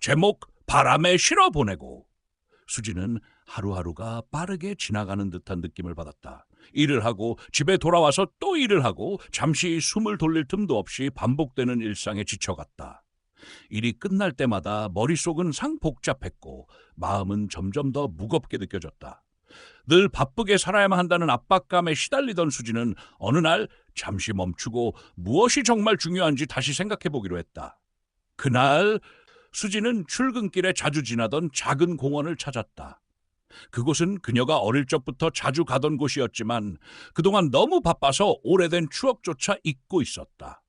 제목 바람에 실어 보내고 수지는 하루하루가 빠르게 지나가는 듯한 느낌을 받았다. 일을 하고 집에 돌아와서 또 일을 하고 잠시 숨을 돌릴 틈도 없이 반복되는 일상에 지쳐갔다. 일이 끝날 때마다 머릿속은 상 복잡했고 마음은 점점 더 무겁게 느껴졌다. 늘 바쁘게 살아야만 한다는 압박감에 시달리던 수지는 어느 날 잠시 멈추고 무엇이 정말 중요한지 다시 생각해 보기로 했다. 그날 수지는 출근길에 자주 지나던 작은 공원을 찾았다. 그곳은 그녀가 어릴 적부터 자주 가던 곳이었지만 그동안 너무 바빠서 오래된 추억조차 잊고 있었다.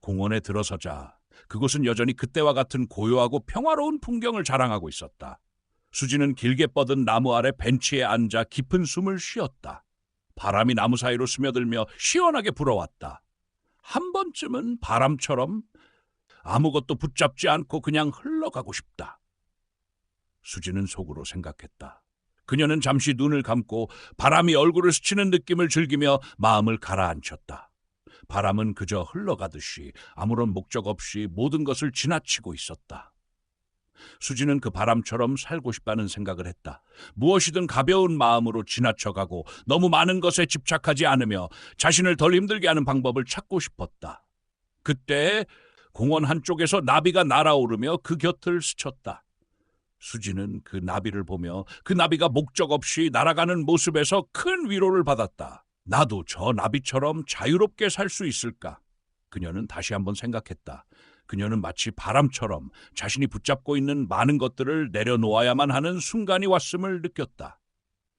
공원에 들어서자 그곳은 여전히 그때와 같은 고요하고 평화로운 풍경을 자랑하고 있었다. 수지는 길게 뻗은 나무 아래 벤치에 앉아 깊은 숨을 쉬었다. 바람이 나무 사이로 스며들며 시원하게 불어왔다. 한 번쯤은 바람처럼 아무것도 붙잡지 않고 그냥 흘러가고 싶다. 수지는 속으로 생각했다. 그녀는 잠시 눈을 감고 바람이 얼굴을 스치는 느낌을 즐기며 마음을 가라앉혔다. 바람은 그저 흘러가듯이 아무런 목적 없이 모든 것을 지나치고 있었다. 수지는 그 바람처럼 살고 싶다는 생각을 했다. 무엇이든 가벼운 마음으로 지나쳐가고 너무 많은 것에 집착하지 않으며 자신을 덜 힘들게 하는 방법을 찾고 싶었다. 그때 공원 한쪽에서 나비가 날아오르며 그 곁을 스쳤다. 수지는 그 나비를 보며 그 나비가 목적 없이 날아가는 모습에서 큰 위로를 받았다. 나도 저 나비처럼 자유롭게 살 수 있을까? 그녀는 다시 한번 생각했다. 그녀는 마치 바람처럼 자신이 붙잡고 있는 많은 것들을 내려놓아야만 하는 순간이 왔음을 느꼈다.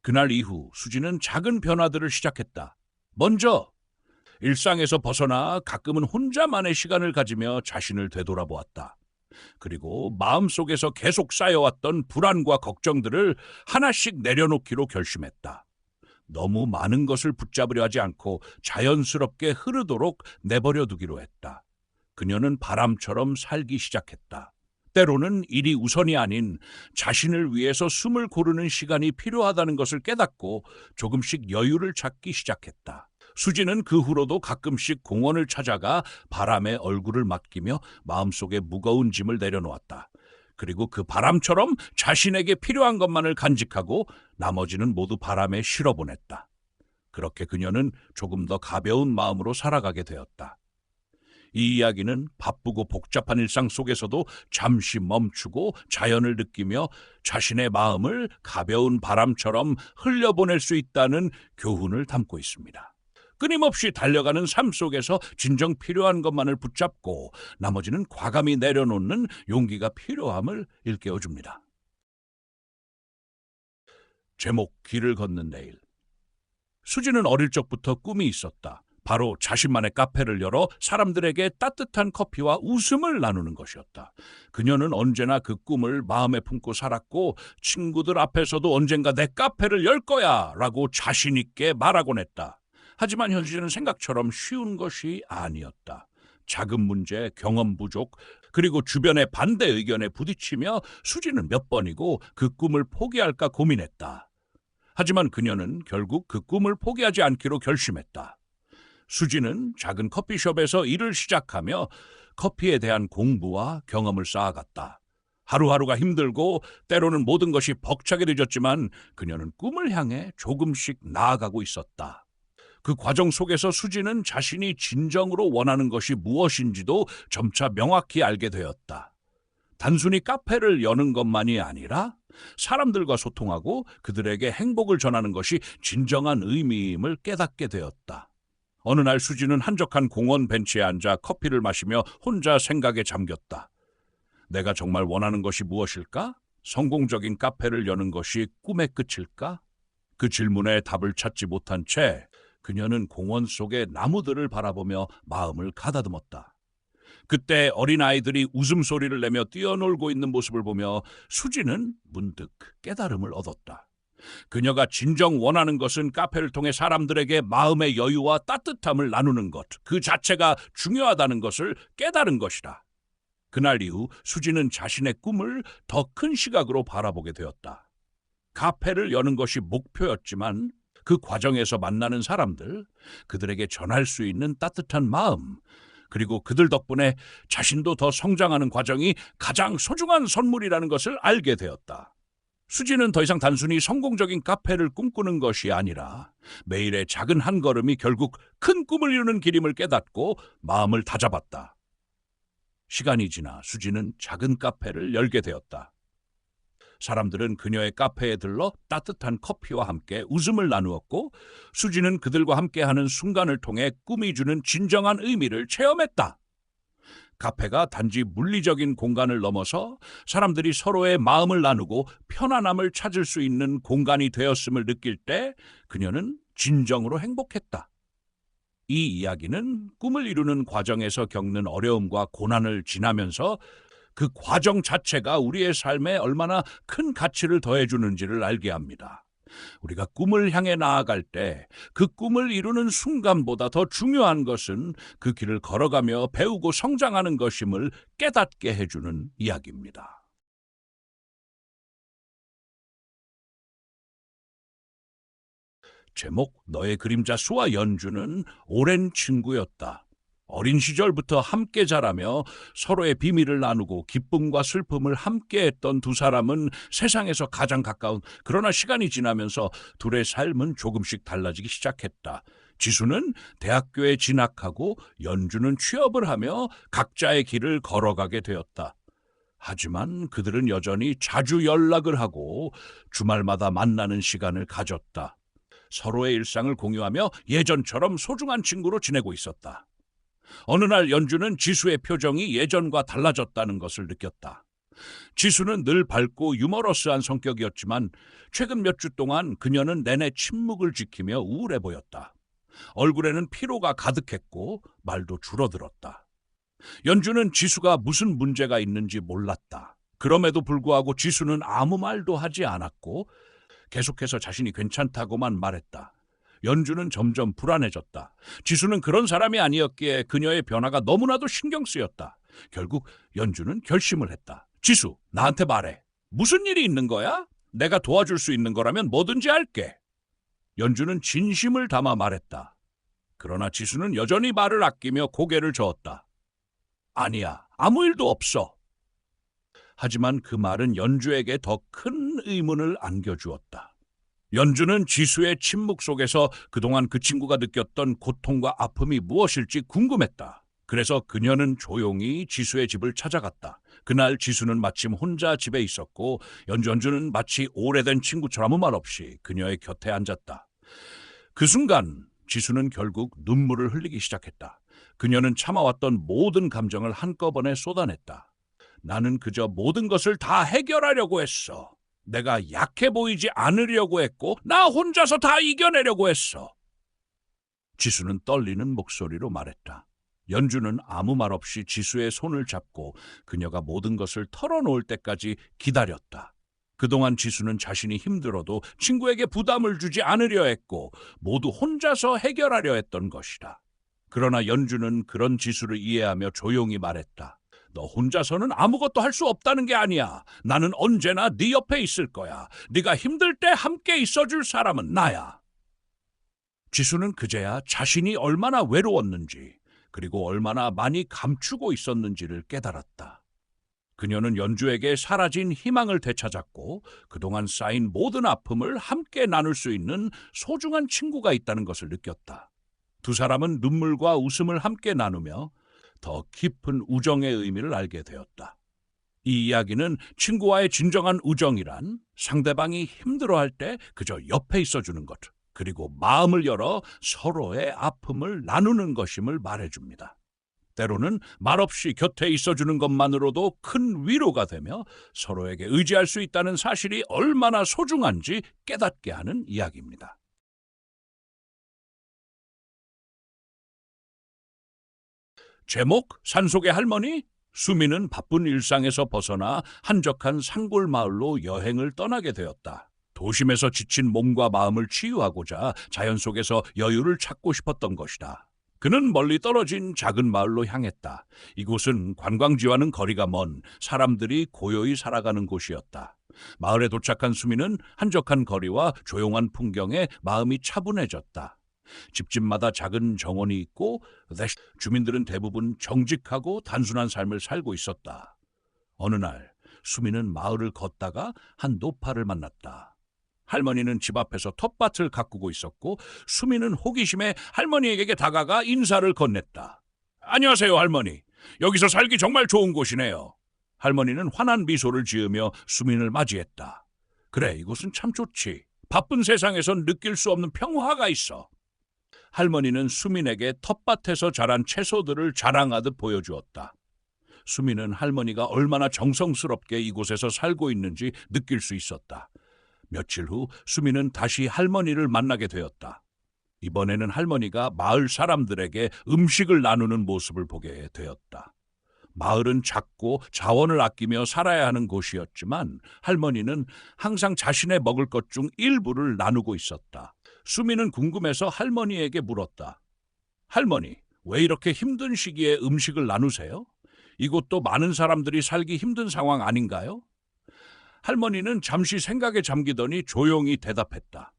그날 이후 수지는 작은 변화들을 시작했다. 먼저 일상에서 벗어나 가끔은 혼자만의 시간을 가지며 자신을 되돌아보았다. 그리고 마음속에서 계속 쌓여왔던 불안과 걱정들을 하나씩 내려놓기로 결심했다. 너무 많은 것을 붙잡으려 하지 않고 자연스럽게 흐르도록 내버려 두기로 했다. 그녀는 바람처럼 살기 시작했다. 때로는 일이 우선이 아닌 자신을 위해서 숨을 고르는 시간이 필요하다는 것을 깨닫고 조금씩 여유를 찾기 시작했다. 수지는 그 후로도 가끔씩 공원을 찾아가 바람에 얼굴을 맡기며 마음속에 무거운 짐을 내려놓았다. 그리고 그 바람처럼 자신에게 필요한 것만을 간직하고 나머지는 모두 바람에 실어보냈다. 그렇게 그녀는 조금 더 가벼운 마음으로 살아가게 되었다. 이 이야기는 바쁘고 복잡한 일상 속에서도 잠시 멈추고 자연을 느끼며 자신의 마음을 가벼운 바람처럼 흘려보낼 수 있다는 교훈을 담고 있습니다. 끊임없이 달려가는 삶 속에서 진정 필요한 것만을 붙잡고 나머지는 과감히 내려놓는 용기가 필요함을 일깨워 줍니다. 제목 길을 걷는 내일 수지는 어릴 적부터 꿈이 있었다. 바로 자신만의 카페를 열어 사람들에게 따뜻한 커피와 웃음을 나누는 것이었다. 그녀는 언제나 그 꿈을 마음에 품고 살았고 친구들 앞에서도 언젠가 내 카페를 열 거야 라고 자신있게 말하곤 했다. 하지만 현실은 생각처럼 쉬운 것이 아니었다. 작은 문제, 경험 부족, 그리고 주변의 반대 의견에 부딪히며 수지는 몇 번이고 그 꿈을 포기할까 고민했다. 하지만 그녀는 결국 그 꿈을 포기하지 않기로 결심했다. 수지는 작은 커피숍에서 일을 시작하며 커피에 대한 공부와 경험을 쌓아갔다. 하루하루가 힘들고 때로는 모든 것이 벅차게 되졌지만 그녀는 꿈을 향해 조금씩 나아가고 있었다. 그 과정 속에서 수지는 자신이 진정으로 원하는 것이 무엇인지도 점차 명확히 알게 되었다. 단순히 카페를 여는 것만이 아니라 사람들과 소통하고 그들에게 행복을 전하는 것이 진정한 의미임을 깨닫게 되었다. 어느 날 수지는 한적한 공원 벤치에 앉아 커피를 마시며 혼자 생각에 잠겼다. 내가 정말 원하는 것이 무엇일까? 성공적인 카페를 여는 것이 꿈의 끝일까? 그 질문에 답을 찾지 못한 채 그녀는 공원 속의 나무들을 바라보며 마음을 가다듬었다. 그때 어린아이들이 웃음소리를 내며 뛰어놀고 있는 모습을 보며 수지는 문득 깨달음을 얻었다. 그녀가 진정 원하는 것은 카페를 통해 사람들에게 마음의 여유와 따뜻함을 나누는 것, 그 자체가 중요하다는 것을 깨달은 것이다. 그날 이후 수지는 자신의 꿈을 더 큰 시각으로 바라보게 되었다. 카페를 여는 것이 목표였지만 그 과정에서 만나는 사람들, 그들에게 전할 수 있는 따뜻한 마음, 그리고 그들 덕분에 자신도 더 성장하는 과정이 가장 소중한 선물이라는 것을 알게 되었다. 수지는 더 이상 단순히 성공적인 카페를 꿈꾸는 것이 아니라 매일의 작은 한 걸음이 결국 큰 꿈을 이루는 길임을 깨닫고 마음을 다잡았다. 시간이 지나 수지는 작은 카페를 열게 되었다. 사람들은 그녀의 카페에 들러 따뜻한 커피와 함께 웃음을 나누었고 수지는 그들과 함께하는 순간을 통해 꿈이 주는 진정한 의미를 체험했다. 카페가 단지 물리적인 공간을 넘어서 사람들이 서로의 마음을 나누고 편안함을 찾을 수 있는 공간이 되었음을 느낄 때 그녀는 진정으로 행복했다. 이 이야기는 꿈을 이루는 과정에서 겪는 어려움과 고난을 지나면서 그 과정 자체가 우리의 삶에 얼마나 큰 가치를 더해주는지를 알게 합니다. 우리가 꿈을 향해 나아갈 때 그 꿈을 이루는 순간보다 더 중요한 것은 그 길을 걸어가며 배우고 성장하는 것임을 깨닫게 해주는 이야기입니다. 제목 너의 그림자 수와 연주는 오랜 친구였다. 어린 시절부터 함께 자라며 서로의 비밀을 나누고 기쁨과 슬픔을 함께 했던 두 사람은 세상에서 가장 가까운 그러나 시간이 지나면서 둘의 삶은 조금씩 달라지기 시작했다. 지수는 대학교에 진학하고 연주는 취업을 하며 각자의 길을 걸어가게 되었다. 하지만 그들은 여전히 자주 연락을 하고 주말마다 만나는 시간을 가졌다. 서로의 일상을 공유하며 예전처럼 소중한 친구로 지내고 있었다. 어느 날 연주는 지수의 표정이 예전과 달라졌다는 것을 느꼈다. 지수는 늘 밝고 유머러스한 성격이었지만 최근 몇 주 동안 그녀는 내내 침묵을 지키며 우울해 보였다. 얼굴에는 피로가 가득했고 말도 줄어들었다. 연주는 지수가 무슨 문제가 있는지 몰랐다. 그럼에도 불구하고 지수는 아무 말도 하지 않았고 계속해서 자신이 괜찮다고만 말했다. 연주는 점점 불안해졌다. 지수는 그런 사람이 아니었기에 그녀의 변화가 너무나도 신경 쓰였다. 결국 연주는 결심을 했다. 지수, 나한테 말해. 무슨 일이 있는 거야? 내가 도와줄 수 있는 거라면 뭐든지 할게. 연주는 진심을 담아 말했다. 그러나 지수는 여전히 말을 아끼며 고개를 저었다. 아니야, 아무 일도 없어. 하지만 그 말은 연주에게 더 큰 의문을 안겨주었다. 연주는 지수의 침묵 속에서 그동안 그 친구가 느꼈던 고통과 아픔이 무엇일지 궁금했다. 그래서 그녀는 조용히 지수의 집을 찾아갔다. 그날 지수는 마침 혼자 집에 있었고 연주 연주는 마치 오래된 친구처럼 아무 말 없이 그녀의 곁에 앉았다. 그 순간 지수는 결국 눈물을 흘리기 시작했다. 그녀는 참아왔던 모든 감정을 한꺼번에 쏟아냈다. 나는 그저 모든 것을 다 해결하려고 했어. 내가 약해 보이지 않으려고 했고 나 혼자서 다 이겨내려고 했어. 지수는 떨리는 목소리로 말했다. 연주는 아무 말 없이 지수의 손을 잡고 그녀가 모든 것을 털어놓을 때까지 기다렸다. 그동안 지수는 자신이 힘들어도 친구에게 부담을 주지 않으려 했고 모두 혼자서 해결하려 했던 것이다. 그러나 연주는 그런 지수를 이해하며 조용히 말했다. 너 혼자서는 아무것도 할 수 없다는 게 아니야. 나는 언제나 네 옆에 있을 거야. 네가 힘들 때 함께 있어줄 사람은 나야. 지수는 그제야 자신이 얼마나 외로웠는지 그리고 얼마나 많이 감추고 있었는지를 깨달았다. 그녀는 연주에게 사라진 희망을 되찾았고 그동안 쌓인 모든 아픔을 함께 나눌 수 있는 소중한 친구가 있다는 것을 느꼈다. 두 사람은 눈물과 웃음을 함께 나누며 더 깊은 우정의 의미를 알게 되었다. 이 이야기는 친구와의 진정한 우정이란 상대방이 힘들어할 때 그저 옆에 있어주는 것, 그리고 마음을 열어 서로의 아픔을 나누는 것임을 말해줍니다. 때로는 말없이 곁에 있어주는 것만으로도 큰 위로가 되며 서로에게 의지할 수 있다는 사실이 얼마나 소중한지 깨닫게 하는 이야기입니다. 제목 산속의 할머니 수미는 바쁜 일상에서 벗어나 한적한 산골 마을로 여행을 떠나게 되었다. 도심에서 지친 몸과 마음을 치유하고자 자연 속에서 여유를 찾고 싶었던 것이다. 그는 멀리 떨어진 작은 마을로 향했다. 이곳은 관광지와는 거리가 먼 사람들이 고요히 살아가는 곳이었다. 마을에 도착한 수미는 한적한 거리와 조용한 풍경에 마음이 차분해졌다. 집집마다 작은 정원이 있고 주민들은 대부분 정직하고 단순한 삶을 살고 있었다. 어느 날 수미는 마을을 걷다가 한 노파를 만났다. 할머니는 집 앞에서 텃밭을 가꾸고 있었고 수미는 호기심에 할머니에게 다가가 인사를 건넸다. 안녕하세요, 할머니. 여기서 살기 정말 좋은 곳이네요. 할머니는 환한 미소를 지으며 수민을 맞이했다. 그래, 이곳은 참 좋지. 바쁜 세상에선 느낄 수 없는 평화가 있어. 할머니는 수민에게 텃밭에서 자란 채소들을 자랑하듯 보여주었다. 수민은 할머니가 얼마나 정성스럽게 이곳에서 살고 있는지 느낄 수 있었다. 며칠 후 수민은 다시 할머니를 만나게 되었다. 이번에는 할머니가 마을 사람들에게 음식을 나누는 모습을 보게 되었다. 마을은 작고 자원을 아끼며 살아야 하는 곳이었지만 할머니는 항상 자신의 먹을 것 중 일부를 나누고 있었다. 수미는 궁금해서 할머니에게 물었다. 할머니, 왜 이렇게 힘든 시기에 음식을 나누세요? 이곳도 많은 사람들이 살기 힘든 상황 아닌가요? 할머니는 잠시 생각에 잠기더니 조용히 대답했다.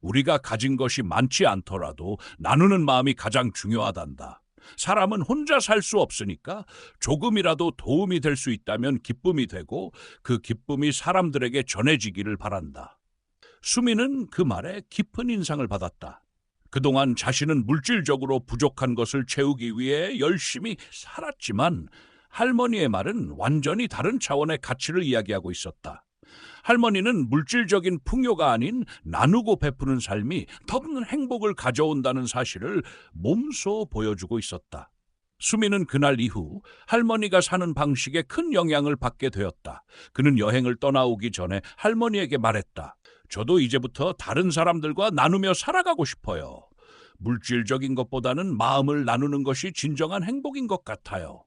우리가 가진 것이 많지 않더라도 나누는 마음이 가장 중요하단다. 사람은 혼자 살 수 없으니까 조금이라도 도움이 될 수 있다면 기쁨이 되고 그 기쁨이 사람들에게 전해지기를 바란다. 수미는 그 말에 깊은 인상을 받았다. 그동안 자신은 물질적으로 부족한 것을 채우기 위해 열심히 살았지만 할머니의 말은 완전히 다른 차원의 가치를 이야기하고 있었다. 할머니는 물질적인 풍요가 아닌 나누고 베푸는 삶이 더큰 행복을 가져온다는 사실을 몸소 보여주고 있었다. 수미는 그날 이후 할머니가 사는 방식에 큰 영향을 받게 되었다. 그는 여행을 떠나오기 전에 할머니에게 말했다. 저도 이제부터 다른 사람들과 나누며 살아가고 싶어요. 물질적인 것보다는 마음을 나누는 것이 진정한 행복인 것 같아요.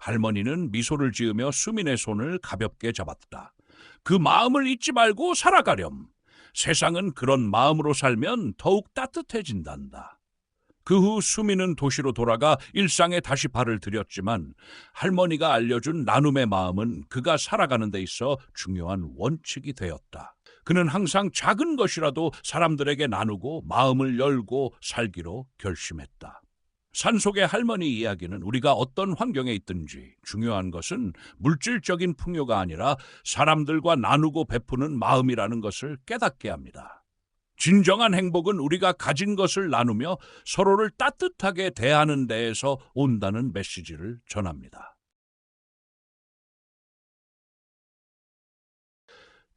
할머니는 미소를 지으며 수민의 손을 가볍게 잡았다. 그 마음을 잊지 말고 살아가렴. 세상은 그런 마음으로 살면 더욱 따뜻해진단다. 그 후 수미는 도시로 돌아가 일상에 다시 발을 들였지만 할머니가 알려준 나눔의 마음은 그가 살아가는 데 있어 중요한 원칙이 되었다. 그는 항상 작은 것이라도 사람들에게 나누고 마음을 열고 살기로 결심했다. 산속의 할머니 이야기는 우리가 어떤 환경에 있든지 중요한 것은 물질적인 풍요가 아니라 사람들과 나누고 베푸는 마음이라는 것을 깨닫게 합니다. 진정한 행복은 우리가 가진 것을 나누며 서로를 따뜻하게 대하는 데에서 온다는 메시지를 전합니다.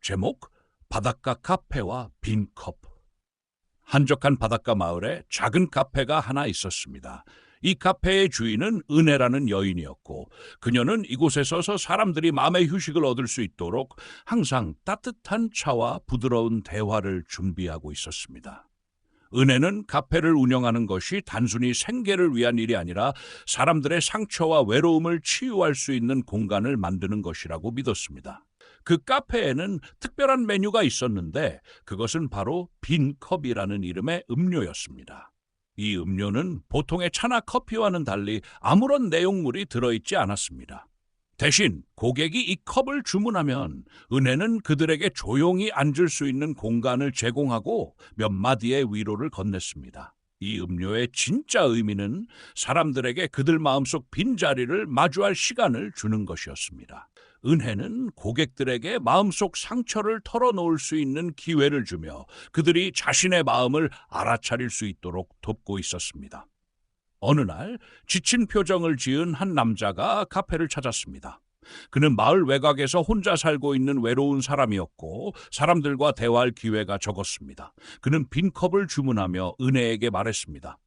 제목 바닷가 카페와 빈 컵. 한적한 바닷가 마을에 작은 카페가 하나 있었습니다. 이 카페의 주인은 은혜라는 여인이었고 그녀는 이곳에 서서 사람들이 마음의 휴식을 얻을 수 있도록 항상 따뜻한 차와 부드러운 대화를 준비하고 있었습니다. 은혜는 카페를 운영하는 것이 단순히 생계를 위한 일이 아니라 사람들의 상처와 외로움을 치유할 수 있는 공간을 만드는 것이라고 믿었습니다. 그 카페에는 특별한 메뉴가 있었는데 그것은 바로 빈컵이라는 이름의 음료였습니다. 이 음료는 보통의 차나 커피와는 달리 아무런 내용물이 들어있지 않았습니다. 대신 고객이 이 컵을 주문하면 은혜는 그들에게 조용히 앉을 수 있는 공간을 제공하고 몇 마디의 위로를 건넸습니다. 이 음료의 진짜 의미는 사람들에게 그들 마음속 빈자리를 마주할 시간을 주는 것이었습니다. 은혜는 고객들에게 마음속 상처를 털어놓을 수 있는 기회를 주며 그들이 자신의 마음을 알아차릴 수 있도록 돕고 있었습니다. 어느 날 지친 표정을 지은 한 남자가 카페를 찾았습니다. 그는 마을 외곽에서 혼자 살고 있는 외로운 사람이었고 사람들과 대화할 기회가 적었습니다. 그는 빈 컵을 주문하며 은혜에게 말했습니다.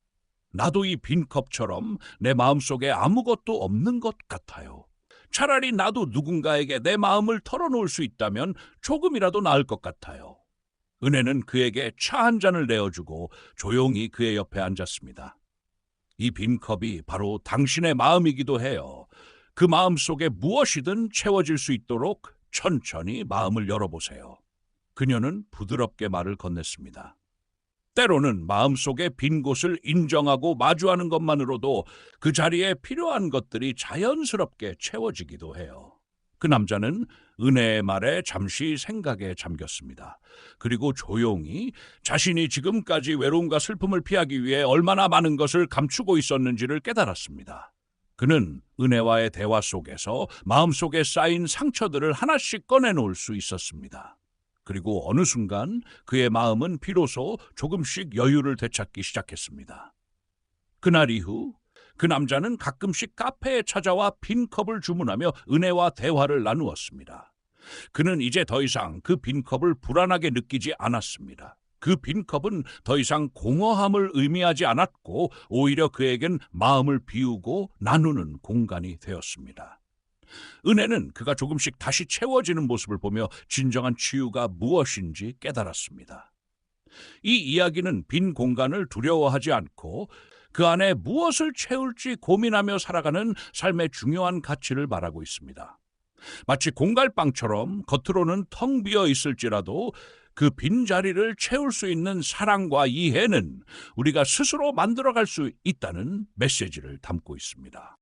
나도 이 빈 컵처럼 내 마음속에 아무것도 없는 것 같아요. 차라리 나도 누군가에게 내 마음을 털어놓을 수 있다면 조금이라도 나을 것 같아요. 은혜는 그에게 차 한 잔을 내어주고 조용히 그의 옆에 앉았습니다. 이 빈 컵이 바로 당신의 마음이기도 해요. 그 마음 속에 무엇이든 채워질 수 있도록 천천히 마음을 열어보세요. 그녀는 부드럽게 말을 건넸습니다. 때로는 마음속에 빈 곳을 인정하고 마주하는 것만으로도 그 자리에 필요한 것들이 자연스럽게 채워지기도 해요. 그 남자는 은혜의 말에 잠시 생각에 잠겼습니다. 그리고 조용히 자신이 지금까지 외로움과 슬픔을 피하기 위해 얼마나 많은 것을 감추고 있었는지를 깨달았습니다. 그는 은혜와의 대화 속에서 마음속에 쌓인 상처들을 하나씩 꺼내놓을 수 있었습니다. 그리고 어느 순간 그의 마음은 비로소 조금씩 여유를 되찾기 시작했습니다. 그날 이후 그 남자는 가끔씩 카페에 찾아와 빈 컵을 주문하며 은혜와 대화를 나누었습니다. 그는 이제 더 이상 그 빈 컵을 불안하게 느끼지 않았습니다. 그 빈 컵은 더 이상 공허함을 의미하지 않았고 오히려 그에겐 마음을 비우고 나누는 공간이 되었습니다. 은혜는 그가 조금씩 다시 채워지는 모습을 보며 진정한 치유가 무엇인지 깨달았습니다. 이 이야기는 빈 공간을 두려워하지 않고 그 안에 무엇을 채울지 고민하며 살아가는 삶의 중요한 가치를 말하고 있습니다. 마치 공갈빵처럼 겉으로는 텅 비어 있을지라도 그 빈자리를 채울 수 있는 사랑과 이해는 우리가 스스로 만들어갈 수 있다는 메시지를 담고 있습니다.